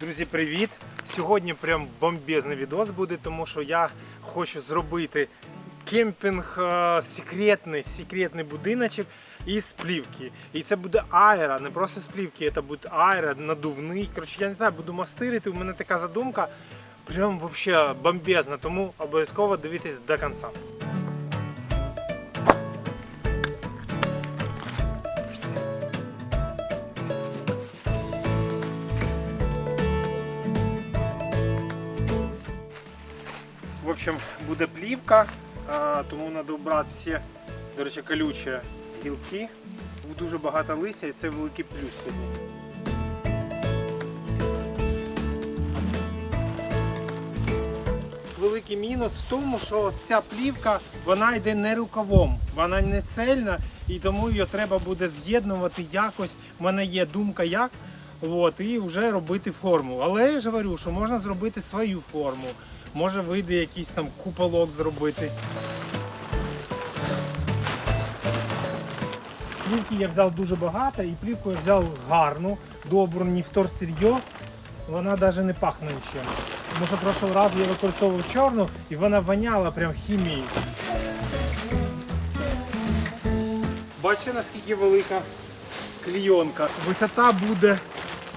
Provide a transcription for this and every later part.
Друзі, привіт! Сьогодні прям бомбезний відос буде, тому що я хочу зробити кемпінг е, секретний, секретний будиночок із плівки. І це буде аера, не просто з плівки, це буде аера, надувний. Коротше, я не знаю, буду мастирити. У мене така задумка. Прям вообще бомбезна, тому обов'язково дивіться до кінця. Общем, буде плівка, тому треба обрати всі, до речі, колючі гілки. Дуже багато листя і це великий плюс сьогодні. Великий мінус в тому, що ця плівка вона йде не рукавом, вона не цельна, і тому її треба буде з'єднувати якось. У мене є думка як. От, і вже робити форму. Але я ж говорю, що можна зробити свою форму. Може вийде якийсь там куполок зробити. Плівки я взяв дуже багато і плівку я взяв гарну, добру, не вторсырье. Вона навіть не пахне нічим. Тому що прошлого разу я використовував чорну і вона воняла прям хімією. Бачите, наскільки велика клійонка. Висота буде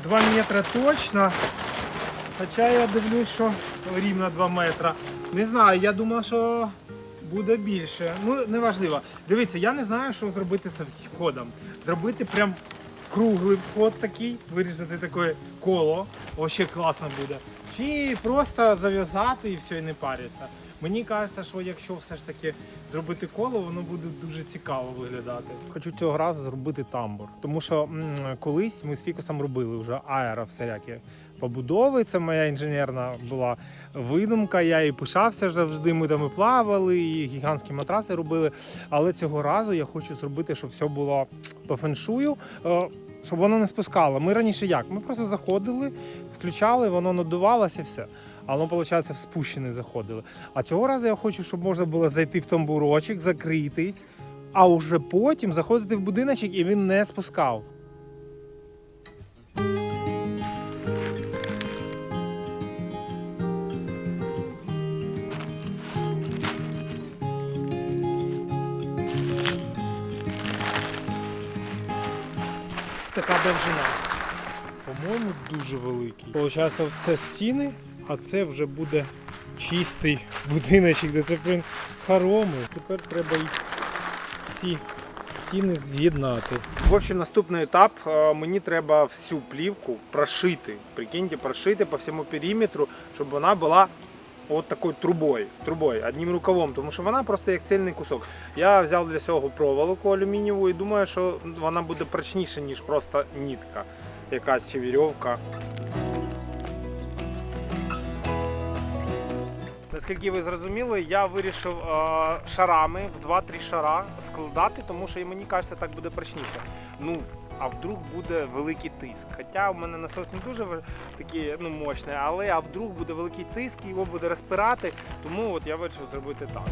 2 метри точно. Хоча я дивлюсь, що рівно 2 метри. Не знаю, я думав, що буде більше. Ну, неважливо. Дивіться, я не знаю, що зробити з входом. Зробити прям круглий вход такий, вирізати таке коло. Вообще класно буде. Чи просто зав'язати і все, і не париться. Мені кажеться, що якщо все ж таки зробити коло, воно буде дуже цікаво виглядати. Хочу цього разу зробити тамбур, тому що м, колись ми з фікусом робили вже аеро всілякі побудови. Це моя інженерна була видумка. Я і пишався завжди. Ми там і плавали, і гігантські матраси робили. Але цього разу я хочу зробити, щоб все було по феншую. е, Щоб воно не спускало. Ми раніше як? Ми просто заходили, включали, воно надувалося все. А воно, виходить, в спущений заходили. А цього разу я хочу, щоб можна було зайти в тамбурочок, закритись, а вже потім заходити в будиночок і він не спускав. Така довжина. По-моєму, дуже великий. Получається, це стіни, а це вже буде чистий будиночок, де це прям хороми. Тепер треба їх ці стіни з'єднати. В общем, наступний етап. Е, Мені треба всю плівку прошити. Прикиньте, прошити по всьому периметру, щоб вона була от такою трубою, трубою, одним рукавом, тому що вона просто як цельний кусок. Я взяв для цього проволоку алюмінієву і думаю, що вона буде прочніша, ніж просто нитка, якась чи вірьовка. Наскільки ви зрозуміли, я вирішив е, шарами в 2-3 шара складати, тому що мені кажеться, так буде прочніше. Ну, а вдруг буде великий тиск. Хоча у мене насос не дуже такий ну, мощний, але а вдруг буде великий тиск, його буде розпирати, тому от я вирішив зробити так.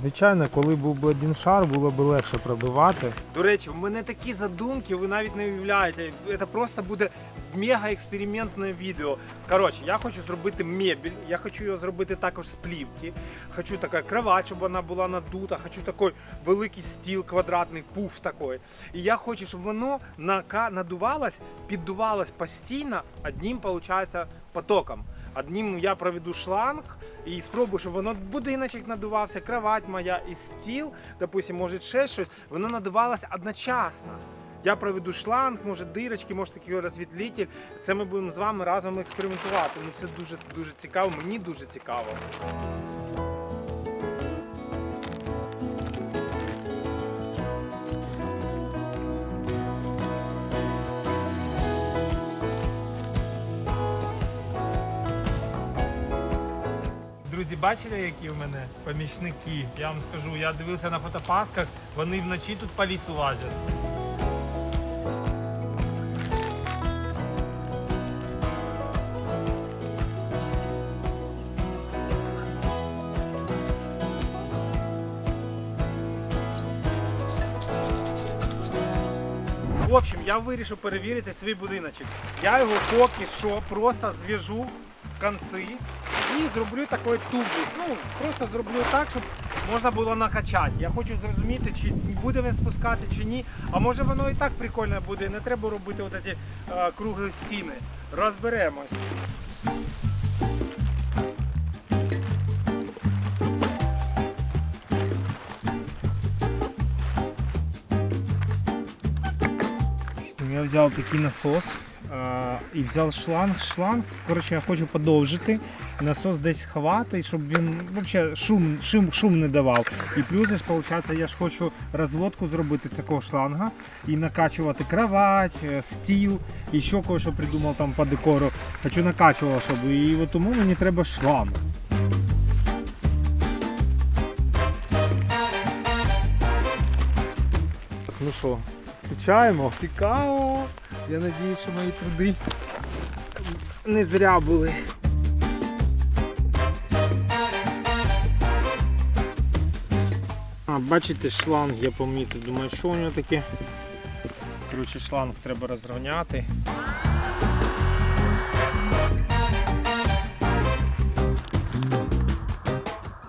Звичайно, коли був би один шар, було б легше пробивати. До речі, в мене такі задумки, ви навіть не уявляєте. Це просто буде мега експериментне відео. Коротше, я хочу зробити мебель, я хочу його зробити також з плівки. Хочу така кровать, щоб вона була надута, хочу такий великий стіл квадратний, пуф такий. І я хочу, щоб воно надувалось, піддувалось постійно одним, виходить, потоком. Одним я проведу шланг і спробую, щоб воно будиночок надувався, кровать моя і стіл, допустим, може ще щось, воно надувалося одночасно. Я проведу шланг, може дирочки, може такий розвітлітель. Це ми будемо з вами разом експериментувати. Ну це дуже дуже цікаво. Мені дуже цікаво. Друзі, бачили, які в мене помічники? Я вам скажу, я дивився на фотопасках, вони вночі тут по лісу лазять. В общем, я вирішив перевірити свій будиночок. Я його поки що просто зв'яжу конці і зроблю такий тубус. Ну, просто зроблю так, щоб можна було накачати. Я хочу зрозуміти, чи буде він спускати, чи ні. А може воно і так прикольно буде, не треба робити ці е, круглі стіни. Розберемось. Взяв такий насос е, і взяв шланг. Шланг, коротше, я хочу подовжити. Насос десь ховати, щоб він взагалі шум, шум, шум не давав. І плюс, виходить, я ж хочу розводку зробити такого шланга і накачувати кровать, е, стіл, і ще кое-що придумав там по декору. Хочу накачувати, щоб і от тому мені треба шланг. Ну що, включаємо. Цікаво. Я надію, що мої труди не зря були. А, бачите, шланг я помітив. Думаю, що у нього таке. Коротше, шланг треба розрівняти.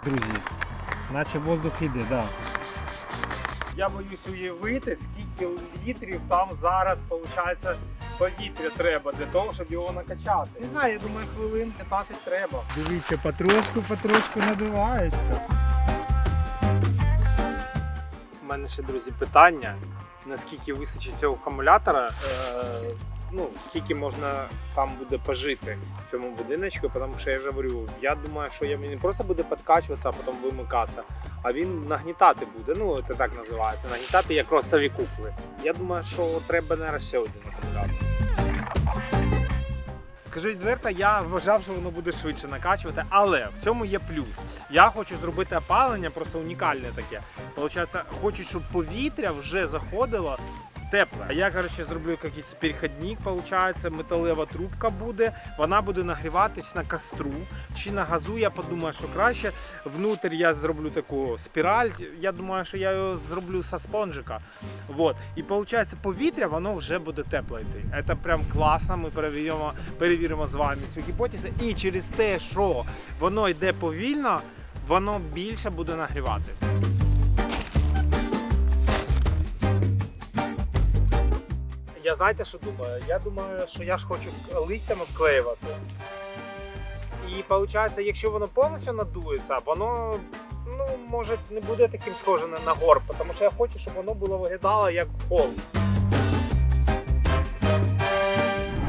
Друзі, наче воздух йде, так. Да. Я боюсь уявити, літрів там зараз виходить повітря треба для того, щоб його накачати. Не знаю, я думаю, хвилин 15 треба. Дивіться, потрошку, потрошку надувається. У мене ще, друзі, питання. Наскільки вистачить цього акумулятора, е, ну, скільки можна там буде пожити в цьому будиночку, тому що я вже говорю, я думаю, що він не просто буде підкачуватися, а потім вимикатися, а він нагнітати буде. Ну, це так називається. Нагнітати як ростові кукли. Я думаю, що треба наразі один акумулятор. Скажу відверто, я вважав, що воно буде швидше накачувати, але в цьому є плюс. Я хочу зробити опалення, просто унікальне таке. Получається, хочу, щоб повітря вже заходило тепле. А я коротше, зроблю якийсь перехідник, получається, металева трубка буде. Вона буде нагріватись на костру чи на газу. Я подумаю, що краще. Внутрь я зроблю таку спіраль. Я думаю, що я його зроблю со спонжика. Вот. І виходить, повітря воно вже буде тепло йти. Це прям класно. Ми перевіримо, перевіримо з вами цю гіпотезу. І через те, що воно йде повільно, воно більше буде нагріватись. Я знаєте, що думаю? Я думаю, що я ж хочу листям обклеювати. І виходить, якщо воно повністю надується, воно ну, може не буде таким схожим на горб, тому що я хочу, щоб воно було виглядало як холм.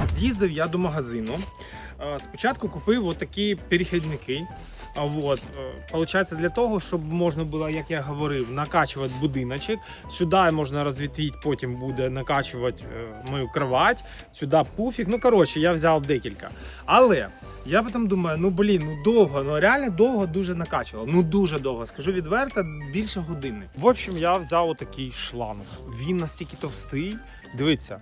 З'їздив я до магазину. Спочатку купив отакі перехідники. А от, е, для того, щоб можна було, як я говорив, накачувати будиночок. Сюди можна розвітвити, потім буде накачувати е, мою кровать, сюди пуфік. Ну, коротше, я взяв декілька. Але я потім думаю, ну блін, ну довго, ну реально довго дуже накачувало. Ну дуже довго. Скажу відверто, більше години. В общем, я взяв отакий шланг. Він настільки товстий. Дивіться.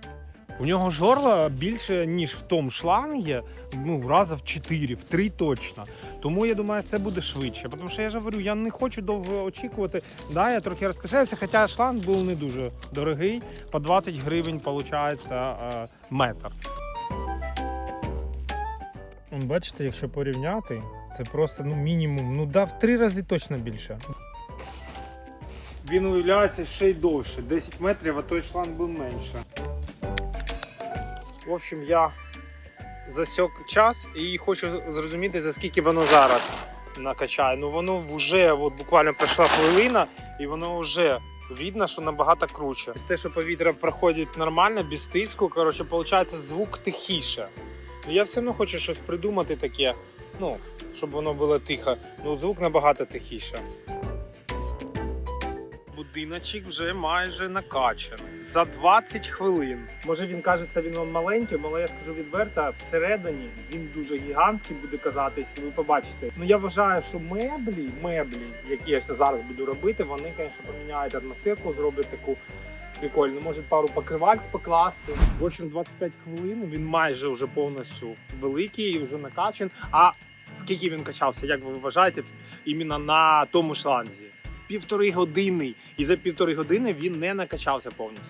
У нього жорла більше, ніж в тому шлангі, ну, раза в 4, в 3 точно. Тому я думаю, це буде швидше. Тому що я ж говорю, я не хочу довго очікувати. Да, я трохи розкошелився, хоча шланг був не дуже дорогий. По 20 гривень виходить е, метр. Бачите, якщо порівняти, це просто ну, мінімум, ну да, в три рази точно більше. Він уявляється ще й довше, 10 метрів, а той шланг був менше. В общем, я засік час і хочу зрозуміти, за скільки воно зараз накачає. Ну воно вже от буквально пройшла хвилина, і воно вже видно, що набагато круче. З те, що повітря проходить нормально, без тиску, коротше, виходить звук тихіше. Ну я все одно хочу щось придумати таке, ну, щоб воно було тихо. Ну, звук набагато тихіше. Будиночок вже майже накачаний. За 20 хвилин. Може він кажеться, він вам маленький, але я скажу відверто, всередині він дуже гігантський буде казатись, і ви побачите. Ну я вважаю, що меблі, меблі, які я ще зараз буду робити, вони, звісно, поміняють атмосферку, зроблять таку прикольну. Може пару покриваль покласти. В общем, 25 хвилин він майже вже повністю великий, і вже накачан. А скільки він качався, як ви вважаєте, іменно на тому шланзі? Півтори години. І за півтори години він не накачався повністю.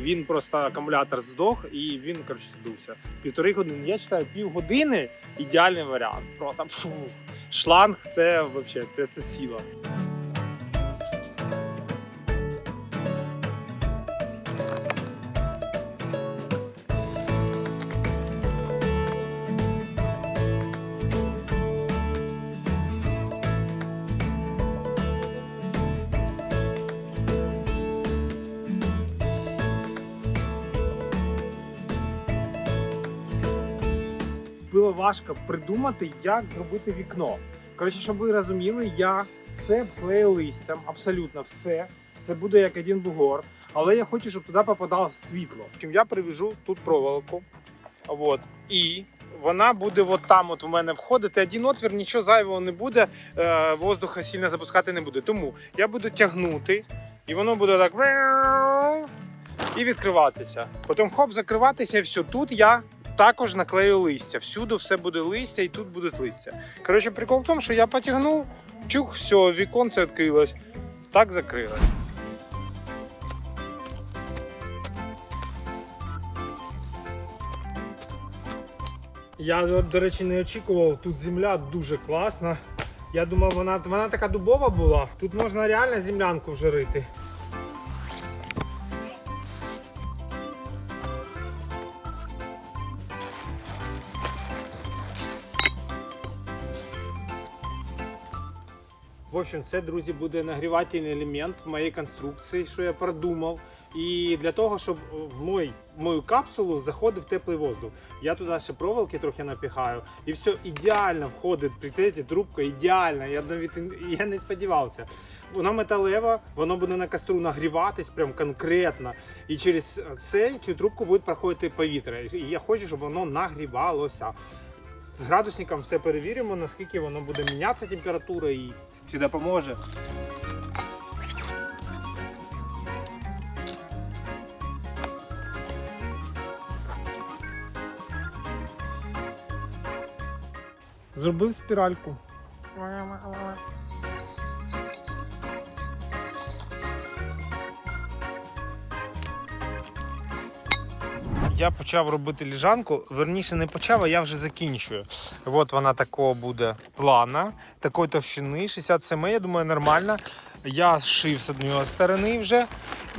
Він просто акумулятор здох і він коротше здувся. Півтори години. Я читаю півгодини ідеальний варіант. Просто фу. шланг це взагалі це, це було важко придумати, як зробити вікно. Коротше, щоб ви розуміли, я все вклею листям, абсолютно все. Це буде як один бугор. Але я хочу, щоб туди попадало світло. Чим я привяжу тут проволоку. От. І вона буде от там от в мене входити. Один отвір, нічого зайвого не буде, е, воздуха сильно запускати не буде. Тому я буду тягнути, і воно буде так і відкриватися. Потім хоп, закриватися, і все. Тут я також наклею листя. Всюди все буде листя, і тут буде листя. Коротше, прикол в тому, що я потягнув, чух, все, віконце відкрилось. Так закрилось. Я, до речі, не очікував. Тут земля дуже класна. Я думав, вона, вона така дубова була. Тут можна реально землянку вже рити. Общем, це, друзі, буде нагрівательний елемент в моїй конструкції, що я продумав. І для того, щоб в мой, в мою капсулу заходив теплий воздух. Я туди ще проволоки трохи напіхаю. І все ідеально входить при треті трубка, ідеально. Я навіть я не сподівався. Воно металеве, воно буде на костру нагріватись прям конкретно. І через це цю трубку буде проходити повітря. І я хочу, щоб воно нагрівалося. З градусником все перевіримо, наскільки воно буде мінятися температура і чи допоможе. Зробив спіральку. Я почав робити ліжанку. Верніше не почав, а я вже закінчую. От вона такого буде плана, такої товщини, 60 см, я думаю, нормально. Я зшив з однієї сторони вже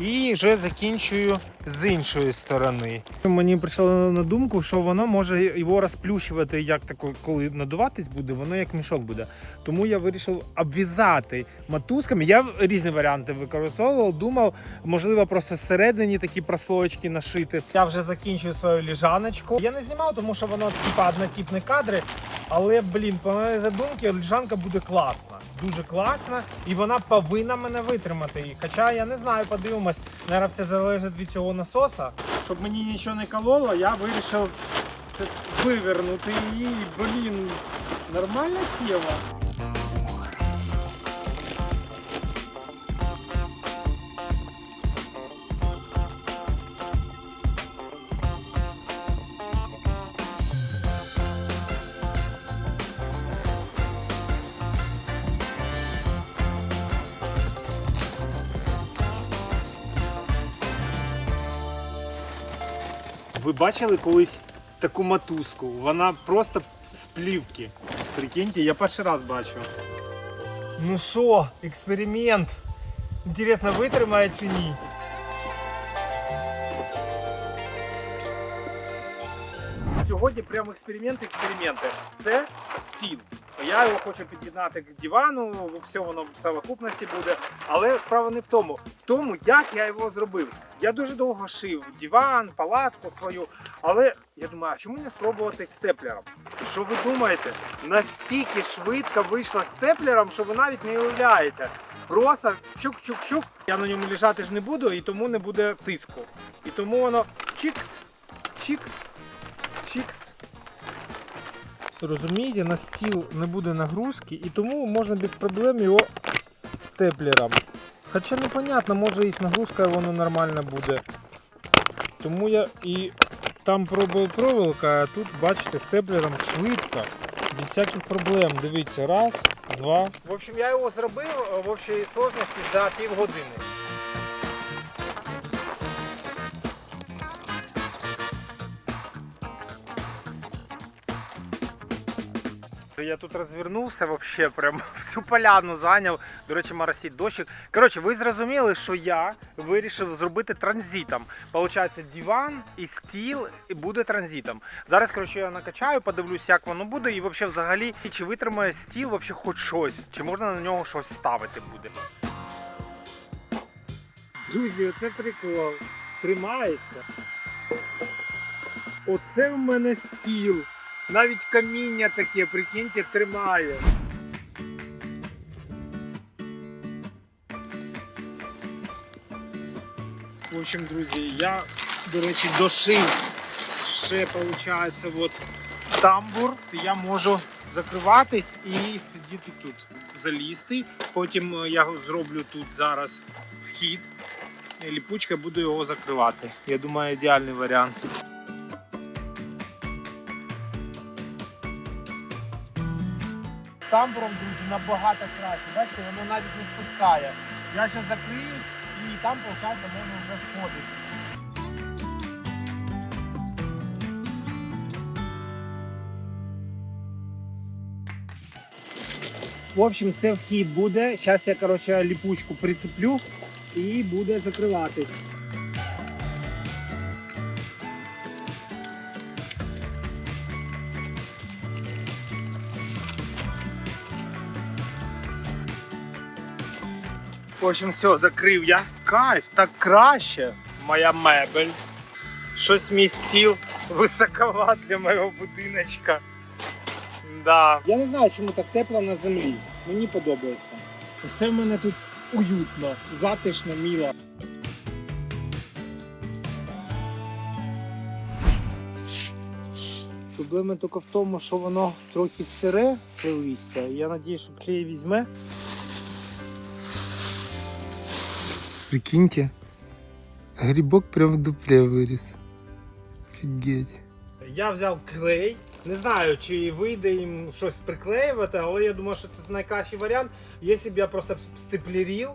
і вже закінчую з іншої сторони. Мені прийшло на думку, що воно може його розплющувати, як тако, коли надуватись буде, воно як мішок буде. Тому я вирішив обв'язати матузками. Я різні варіанти використовував, думав, можливо, просто зсередині такі прослоєчки нашити. Я вже закінчую свою ліжаночку. Я не знімав, тому що воно типа однотипні кадри. Але, блін, по моїй задумці, ліжанка буде класна. Дуже класна, і вона повинна мене витримати. Хоча я не знаю, подивимось, Зараз все залежить від цього насоса. Щоб мені нічого не кололо, я вирішив це вивернути її. Блін, нормальна тема. Бачили колись таку матузку? Вона просто з плівки. Прикиньте, я перший раз бачу. Ну що, експеримент? Інтересно, витримає чи ні? Сьогодні прямо експерименти, експерименти. Це стіл. Я його хочу під'єднати к дивану, все воно в совокупності буде. Але справа не в тому. В тому, як я його зробив. Я дуже довго шив диван, палатку свою. Але я думаю, а чому не спробувати степлером? Що ви думаєте? Настільки швидко вийшло степлером, що ви навіть не уявляєте. Просто чук-чук-чук. Я на ньому лежати ж не буду, і тому не буде тиску. І тому воно чікс, чікс, чікс. Розумієте, на стіл не буде нагрузки, і тому можна без проблем його степлером. Хоча непонятно, може і з нагрузкою воно нормально буде. Тому я і там пробував проволока, а тут, бачите, степлером швидко, без всяких проблем. Дивіться, раз, два. В общем, я його зробив в общій сложності за півгодини. Я тут розвернувся вообще, прям всю поляну зайняв. До речі, моросить дощик. Коротше, ви зрозуміли, що я вирішив зробити транзитом. Получається, диван і стіл і буде транзитом. Зараз, коротше, я накачаю, подивлюсь, як воно буде, і вообще взагалі, чи витримає стіл вообще хоч щось, чи можна на нього щось ставити буде. Друзі, оце прикол. Тримається. Оце в мене стіл. Навіть каміння таке, прикиньте, тримає. В общем, друзі, я, до речі, дошив ще, виходить, от тамбур. Я можу закриватись і сидіти тут, залізти. Потім е, я зроблю тут зараз вхід. Ліпучка буду його закривати. Я думаю, ідеальний варіант. Тамбуром, друзі, набагато краще. Бачите, воно навіть не спускає. Я зараз закрию і там, виходить, можна вже входити. В общем, це вхід буде. Зараз я коротше, ліпучку прицеплю і буде закриватись. Общем, все, закрив я. Кайф, так краще. Моя мебель. Щось мій стіл високоват для мого будиночка. Да. Я не знаю, чому так тепло на землі. Мені подобається. Це в мене тут уютно, затишно, мило. Проблема тільки в тому, що воно трохи сире, це листя. Я сподіваюся, що клей візьме. Прикиньте, грибок прям в дупле вырос. Офигеть. Я взяв клей. Не знаю, чи вийде їм щось приклеювати, але я думаю, що це найкращий варіант. Якщо б я просто степлерів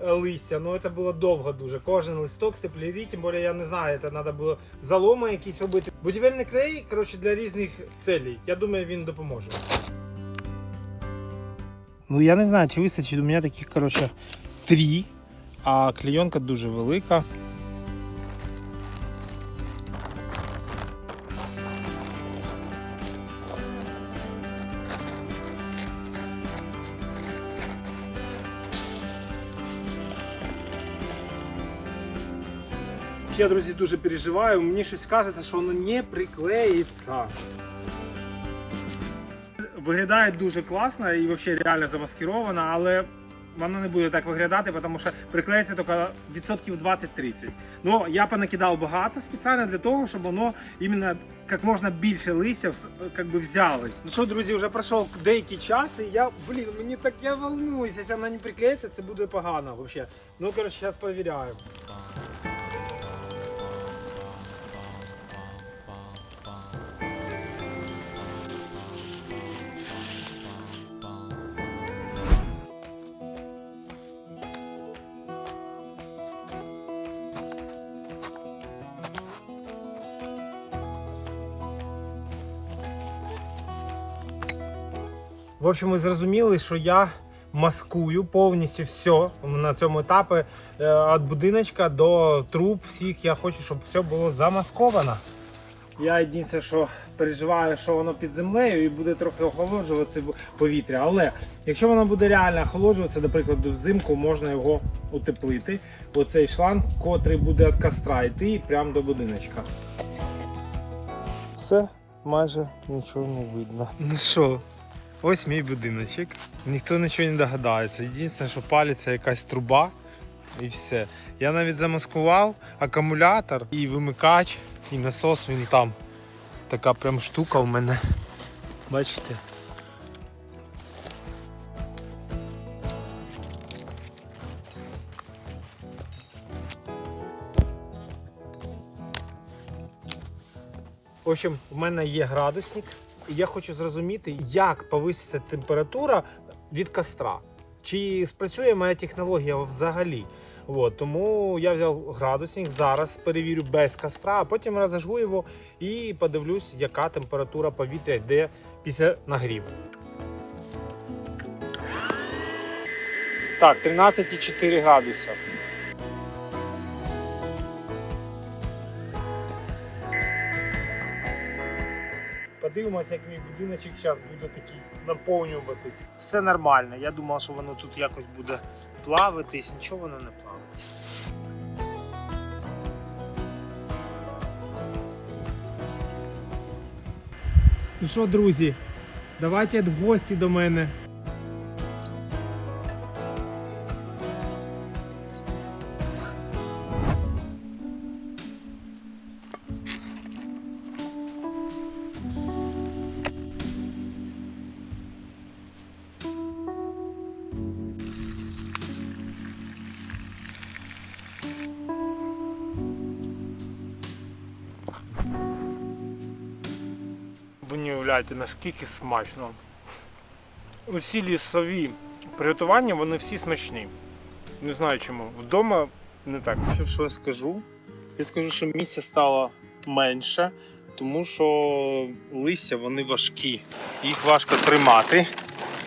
е, листя, ну це було довго дуже. Кожен листок степлері, тим більше я не знаю, це треба було заломи якісь робити. Будівельний клей, коротше, для різних целей. Я думаю, він допоможе. Ну я не знаю, чи вистачить у мене таких, коротше, три, а клейонка дуже велика. Я, друзі, дуже переживаю. Мені щось кажеться, що воно не приклеїться. Виглядає дуже класно і взагалі реально замаскировано, але воно не буде так виглядати, тому що приклеїться тільки відсотків 20-30. Ну, я понакидав багато спеціально для того, щоб воно іменно як можна більше листя би, взялось. Ну що, друзі, вже пройшов деякий час, і я, блін, мені так я волнуюся, якщо вона не приклеїться, це буде погано взагалі. Ну, коротше, зараз перевіряємо. В общем, ви зрозуміли, що я маскую повністю все на цьому етапі е, від будиночка до труб всіх. Я хочу, щоб все було замасковано. Я єдине, що переживаю, що воно під землею і буде трохи охолоджуватися повітря. Але якщо воно буде реально охолоджуватися, наприклад, взимку можна його утеплити. Оцей шланг, котрий буде від костра йти прямо до будиночка. Все, майже нічого не видно. Ну що, ось мій будиночок. Ніхто нічого не догадається. Єдине, що палиться якась труба і все. Я навіть замаскував акумулятор і вимикач, і насос він там. Така прям штука у мене. Бачите? В общем, в мене є градусник, я хочу зрозуміти, як повиситься температура від костра. Чи спрацює моя технологія взагалі? От, тому я взяв градусник, зараз перевірю без костра, а потім розожгу його і подивлюсь, яка температура повітря йде після нагріву. Так, 13,4 градуса. Подивимося, як мій будиночок зараз буде такий наповнюватись. Все нормально. Я думав, що воно тут якось буде плавитись, нічого воно не плавиться. Ну що, друзі, давайте в гості до мене. Уявляєте, наскільки смачно. Усі лісові приготування, вони всі смачні. Не знаю чому. Вдома не так. Що, що я скажу? Я скажу, що місця стало менше, тому що листя вони важкі, їх важко тримати.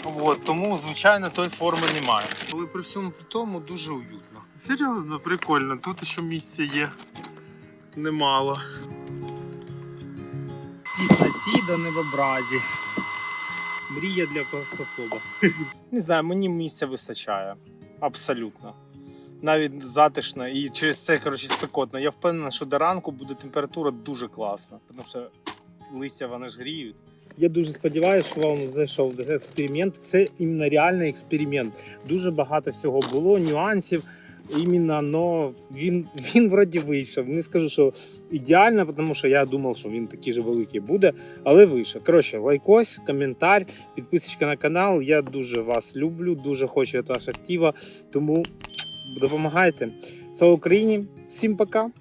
От, тому, звичайно, тої форми немає. Але при всьому при тому дуже уютно. Серйозно, прикольно. Тут ще місця є немало. Тісноті до небобразі. Мрія для костофоба. Не знаю, мені місця вистачає. Абсолютно. Навіть затишно і через це коротше спекотно. Я впевнений, що до ранку буде температура дуже класна, тому що листя вони ж гріють. Я дуже сподіваюся, що вам зайшов експеримент. Це іменно реальний експеримент. Дуже багато всього було, нюансів. Іменно, но він, він вроді вийшов. Не скажу, що ідеально, тому що я думав, що він такий же великий буде, але вийшов. Коротше, лайкось, коментар, підписочка на канал. Я дуже вас люблю, дуже хочу від вас актива, тому допомагайте. Слава Україні! Всім пока!